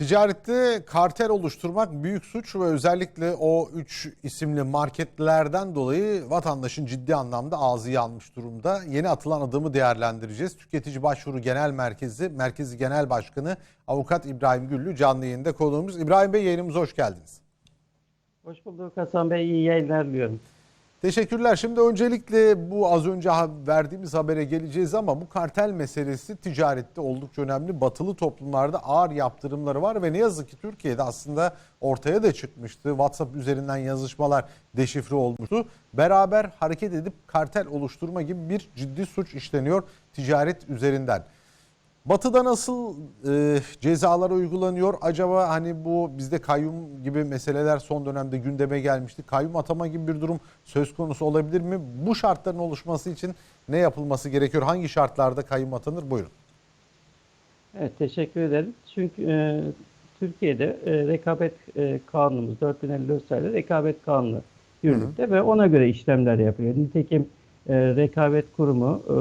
Ticarette kartel oluşturmak büyük suç ve özellikle o üç isimli marketlerden dolayı vatandaşın ciddi anlamda ağzı yanmış durumda. Yeni atılan adımı değerlendireceğiz. Tüketici Başvuru Genel Merkezi, Merkezi Genel Başkanı Avukat İbrahim Güllü canlı yayında konuğumuz. İbrahim Bey yayınımıza hoş geldiniz. Hoş bulduk Hasan Bey. iyi yayınlar diliyorum. Teşekkürler. Şimdi öncelikle bu az önce verdiğimiz habere geleceğiz ama bu kartel meselesi ticarette oldukça önemli. Batılı toplumlarda ağır yaptırımları var ve ne yazık ki Türkiye'de aslında ortaya da çıkmıştı. WhatsApp üzerinden yazışmalar deşifre olmuştu. Beraber hareket edip kartel oluşturma gibi bir ciddi suç işleniyor ticaret üzerinden. Batı'da nasıl e, cezalar uygulanıyor? Acaba hani bu bizde kayyum gibi meseleler son dönemde gündeme gelmişti. Kayyum atama gibi bir durum söz konusu olabilir mi? Bu şartların oluşması için ne yapılması gerekiyor? Hangi şartlarda kayyum atanır? Buyurun. Evet teşekkür ederim. Çünkü e, Türkiye'de e, rekabet e, kanunumuz 4054 sayılı rekabet kanunu yürürlükte ve ona göre işlemler yapıyor. Nitekim e, rekabet kurumu e,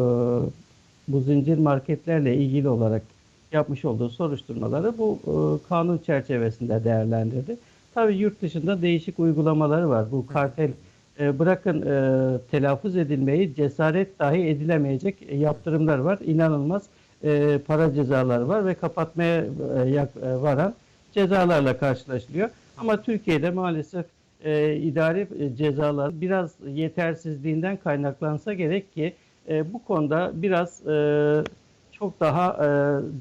bu zincir marketlerle ilgili olarak yapmış olduğu soruşturmaları bu e, kanun çerçevesinde değerlendirdi. Tabii yurt dışında değişik uygulamaları var. Bu kartel e, bırakın e, telaffuz edilmeyi cesaret dahi edilemeyecek yaptırımlar var. İnanılmaz e, para cezaları var ve kapatmaya e, yak- e, varan cezalarla karşılaşılıyor. Ama Türkiye'de maalesef e, idari e, cezalar biraz yetersizliğinden kaynaklansa gerek ki e, bu konuda biraz e, çok daha e,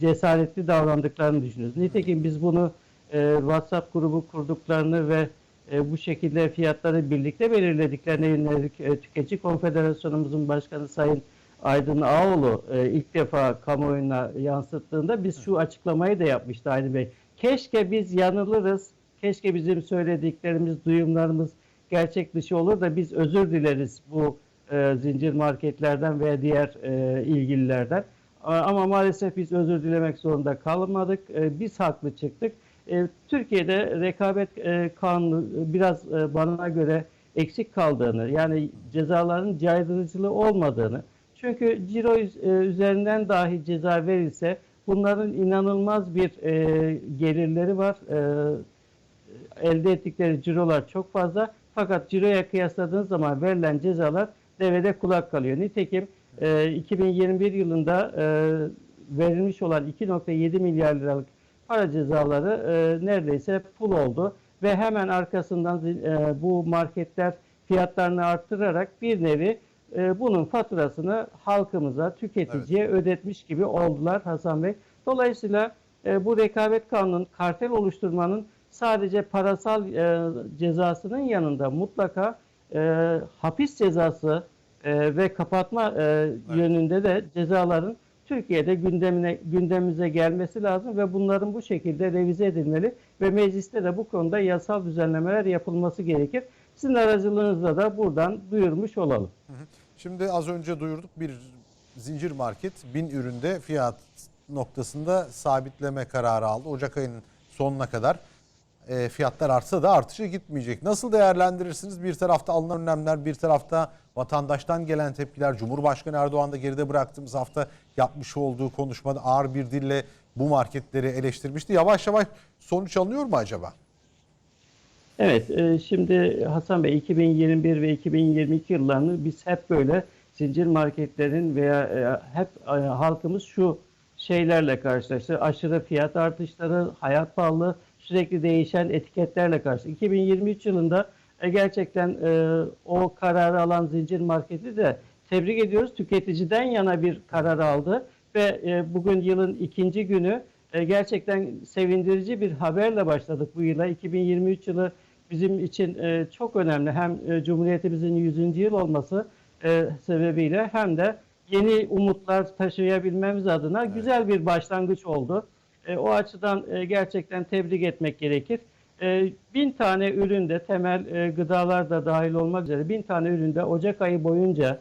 cesaretli davrandıklarını düşünüyoruz. Nitekim biz bunu e, WhatsApp grubu kurduklarını ve e, bu şekilde fiyatları birlikte belirlediklerine yönelik e, Tüketici Konfederasyonumuzun başkanı Sayın Aydın Ağoğlu e, ilk defa kamuoyuna yansıttığında biz şu açıklamayı da yapmıştı Aydın Bey. Keşke biz yanılırız, keşke bizim söylediklerimiz, duyumlarımız gerçek dışı olur da biz özür dileriz bu e, zincir marketlerden veya diğer e, ilgililerden. Ama maalesef biz özür dilemek zorunda kalmadık. E, biz haklı çıktık. E, Türkiye'de rekabet e, kanunu biraz e, bana göre eksik kaldığını, yani cezaların caydırıcılığı olmadığını, çünkü ciro e, üzerinden dahi ceza verilse bunların inanılmaz bir e, gelirleri var. E, elde ettikleri cirolar çok fazla. Fakat ciroya kıyasladığınız zaman verilen cezalar devede kulak kalıyor. Nitekim e, 2021 yılında e, verilmiş olan 2.7 milyar liralık para cezaları e, neredeyse pul oldu. Ve hemen arkasından e, bu marketler fiyatlarını arttırarak bir nevi e, bunun faturasını halkımıza, tüketiciye ödetmiş gibi oldular Hasan Bey. Dolayısıyla e, bu rekabet kanunun kartel oluşturmanın sadece parasal e, cezasının yanında mutlaka e, hapis cezası e, ve kapatma e, yönünde de cezaların Türkiye'de gündemine gündemimize gelmesi lazım ve bunların bu şekilde revize edilmeli ve mecliste de bu konuda yasal düzenlemeler yapılması gerekir. Sizin aracılığınızla da buradan duyurmuş olalım. Şimdi az önce duyurduk bir zincir market bin üründe fiyat noktasında sabitleme kararı aldı. Ocak ayının sonuna kadar e, fiyatlar artsa da artışa gitmeyecek. Nasıl değerlendirirsiniz? Bir tarafta alınan önlemler, bir tarafta vatandaştan gelen tepkiler. Cumhurbaşkanı Erdoğan da geride bıraktığımız hafta yapmış olduğu konuşmada ağır bir dille bu marketleri eleştirmişti. Yavaş yavaş sonuç alınıyor mu acaba? Evet, e, şimdi Hasan Bey 2021 ve 2022 yıllarını biz hep böyle zincir marketlerin veya e, hep e, halkımız şu şeylerle karşılaştı. Aşırı fiyat artışları, hayat pahalı, sürekli değişen etiketlerle karşı. 2023 yılında e, gerçekten e, o kararı alan zincir marketi de tebrik ediyoruz. Tüketiciden yana bir karar aldı ve e, bugün yılın ikinci günü e, gerçekten sevindirici bir haberle başladık bu yıla. 2023 yılı bizim için e, çok önemli. Hem e, Cumhuriyetimizin 100. yıl olması e, sebebiyle hem de yeni umutlar taşıyabilmemiz adına güzel bir başlangıç oldu. E, o açıdan e, gerçekten tebrik etmek gerekir. E, bin tane üründe temel e, gıdalar da dahil olmak üzere bin tane üründe Ocak ayı boyunca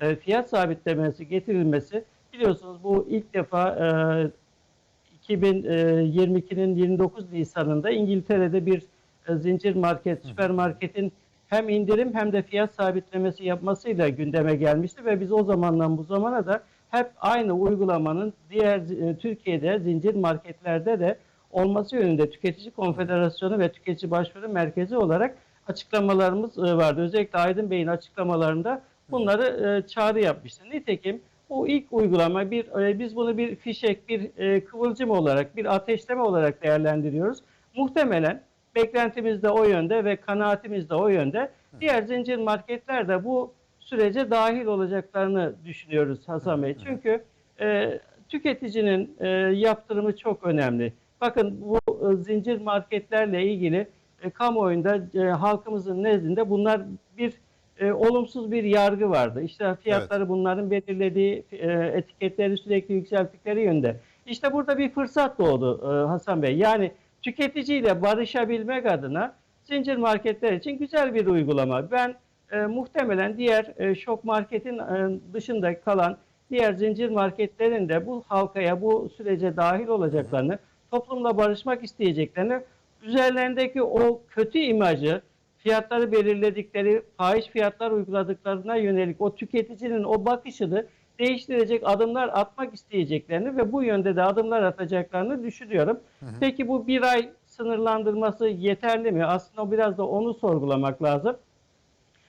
e, fiyat sabitlemesi getirilmesi biliyorsunuz bu ilk defa e, 2022'nin 29 Nisan'ında İngiltere'de bir e, zincir market, süpermarketin hem indirim hem de fiyat sabitlemesi yapmasıyla gündeme gelmişti ve biz o zamandan bu zamana da hep aynı uygulamanın diğer e, Türkiye'de zincir marketlerde de olması yönünde Tüketici Konfederasyonu ve Tüketici Başvuru Merkezi olarak açıklamalarımız e, vardı. Özellikle Aydın Bey'in açıklamalarında bunları e, çağrı yapmıştı. Nitekim bu ilk uygulama bir e, biz bunu bir fişek, bir e, kıvılcım olarak, bir ateşleme olarak değerlendiriyoruz. Muhtemelen beklentimiz de o yönde ve kanaatimiz de o yönde. Diğer zincir marketler de bu sürece dahil olacaklarını düşünüyoruz Hasan Bey. Çünkü e, tüketicinin e, yaptırımı çok önemli. Bakın bu e, zincir marketlerle ilgili e, kamuoyunda e, halkımızın nezdinde bunlar bir e, olumsuz bir yargı vardı. İşte fiyatları bunların belirlediği e, etiketleri sürekli yükselttikleri yönde. İşte burada bir fırsat doğdu e, Hasan Bey. Yani tüketiciyle barışabilmek adına zincir marketler için güzel bir uygulama. Ben e, muhtemelen diğer e, şok marketin e, dışında kalan diğer zincir marketlerin de bu halkaya, bu sürece dahil olacaklarını, toplumla barışmak isteyeceklerini, üzerlerindeki o kötü imajı, fiyatları belirledikleri, fahiş fiyatlar uyguladıklarına yönelik o tüketicinin o bakışını değiştirecek adımlar atmak isteyeceklerini ve bu yönde de adımlar atacaklarını düşünüyorum. Peki bu bir ay sınırlandırması yeterli mi? Aslında biraz da onu sorgulamak lazım.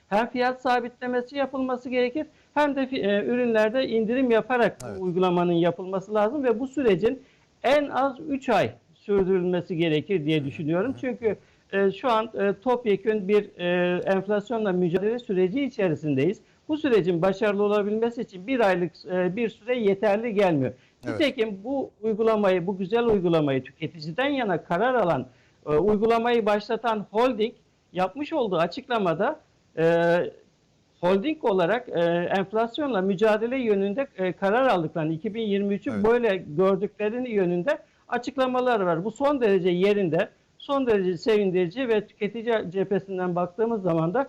Hem fiyat sabitlemesi yapılması gerekir hem de e, ürünlerde indirim yaparak Evet. uygulamanın yapılması lazım ve bu sürecin en az 3 ay sürdürülmesi gerekir diye düşünüyorum. Çünkü e, şu an e, topyekün bir e, enflasyonla mücadele süreci içerisindeyiz. Bu sürecin başarılı olabilmesi için bir aylık e, bir süre yeterli gelmiyor. Evet. Nitekim bu uygulamayı, bu güzel uygulamayı tüketiciden yana karar alan, e, uygulamayı başlatan holding yapmış olduğu açıklamada e, holding olarak e, enflasyonla mücadele yönünde e, karar aldıklarını, 2023'ü Evet. böyle gördüklerini yönünde açıklamalar var. Bu son derece yerinde, son derece sevindirici ve tüketici cephesinden baktığımız zaman da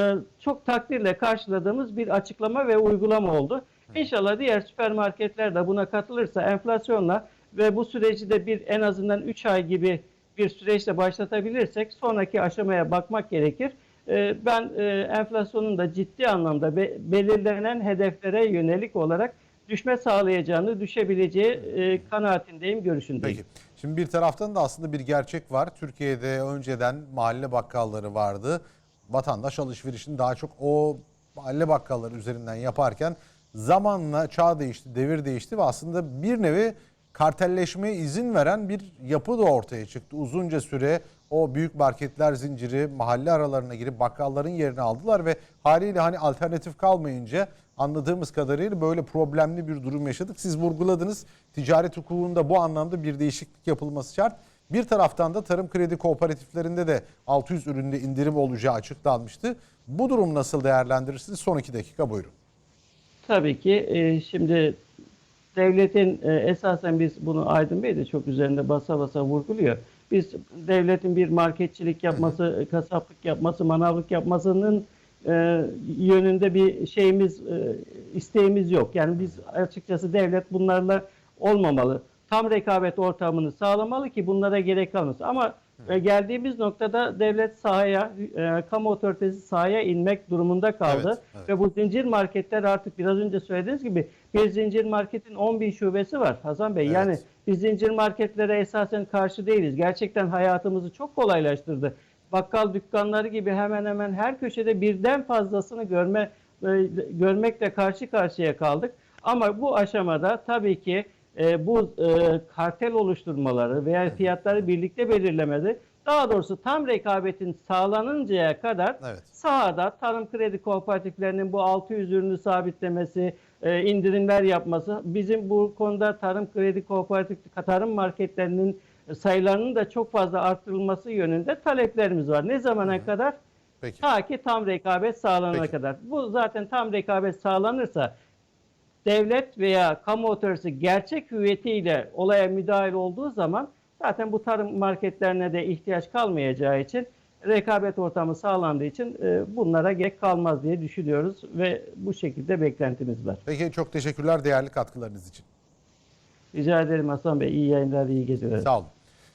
e, çok takdirle karşıladığımız bir açıklama ve uygulama oldu. İnşallah diğer süpermarketler de buna katılırsa enflasyonla ve bu süreci de bir en azından 3 ay gibi bir süreçte başlatabilirsek sonraki aşamaya bakmak gerekir. Ee, Ben e, enflasyonun da ciddi anlamda be- belirlenen hedeflere yönelik olarak düşme sağlayacağını, düşebileceği e, kanaatindeyim, görüşündeyim. Peki. Şimdi bir taraftan da aslında bir gerçek var. Türkiye'de önceden mahalle bakkalları vardı. Vatandaş alışverişini daha çok o mahalle bakkalları üzerinden yaparken zamanla çağ değişti, devir değişti ve aslında bir nevi kartelleşmeye izin veren bir yapı da ortaya çıktı. Uzunca süre o büyük marketler zinciri mahalle aralarına girip bakkalların yerini aldılar ve haliyle hani alternatif kalmayınca anladığımız kadarıyla böyle problemli bir durum yaşadık. Siz vurguladınız ticaret hukukunda bu anlamda bir değişiklik yapılması şart. Bir taraftan da tarım kredi kooperatiflerinde de 600 üründe indirim olacağı açıklanmıştı. Bu durum nasıl değerlendirirsiniz? Son iki dakika buyurun. Tabii ki e, şimdi devletin e, esasen biz bunu Aydın Bey de çok üzerinde basa basa vurguluyor. Biz devletin bir marketçilik yapması, kasaplık yapması, manavlık yapmasının e, yönünde bir şeyimiz, e, isteğimiz yok. Yani biz açıkçası devlet bunlarla olmamalı. Tam rekabet ortamını sağlamalı ki bunlara gerek kalmasın. Ama e, geldiğimiz noktada devlet sahaya, e, kamu otoritesi sahaya inmek durumunda kaldı. Evet, evet. Ve bu zincir marketler artık biraz önce söylediğiniz gibi bir zincir marketin 10 bin şubesi var Hasan Bey. Evet. Yani biz zincir marketlere esasen karşı değiliz. Gerçekten hayatımızı çok kolaylaştırdı. Bakkal dükkanları gibi hemen hemen her köşede birden fazlasını görme e, görmekle karşı karşıya kaldık. Ama bu aşamada tabii ki e, bu e, kartel oluşturmaları veya fiyatları birlikte belirlemesi daha doğrusu tam rekabetin sağlanıncaya kadar Evet. sahada tarım kredi kooperatiflerinin bu 600 ürünü sabitlemesi, e, indirimler yapması, bizim bu konuda tarım kredi kooperatif, tarım marketlerinin sayılarının da çok fazla arttırılması yönünde taleplerimiz var. Ne zamana kadar? Peki. Ta ki tam rekabet sağlanana Peki. kadar. Bu zaten tam rekabet sağlanırsa devlet veya kamu otoritesi gerçek hüviyetiyle olaya müdahil olduğu zaman zaten bu tarım marketlerine de ihtiyaç kalmayacağı için rekabet ortamı sağlandığı için e, bunlara gerek kalmaz diye düşünüyoruz ve bu şekilde beklentimiz var. Peki çok teşekkürler değerli katkılarınız için. Rica ederim Hasan Bey. iyi yayınlar, iyi geceler. Sağ olun.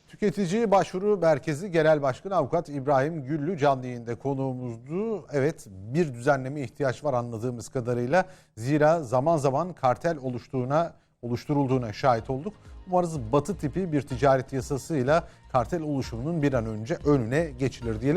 Tüketici Başvuru Merkezi Genel Başkanı Avukat İbrahim Güllü canlı yayında konuğumuzdu. Evet bir düzenleme ihtiyaç var anladığımız kadarıyla. Zira zaman zaman kartel oluştuğuna oluşturulduğuna şahit olduk. Umarız batı tipi bir ticaret yasasıyla kartel oluşumunun bir an önce önüne geçilir diyelim.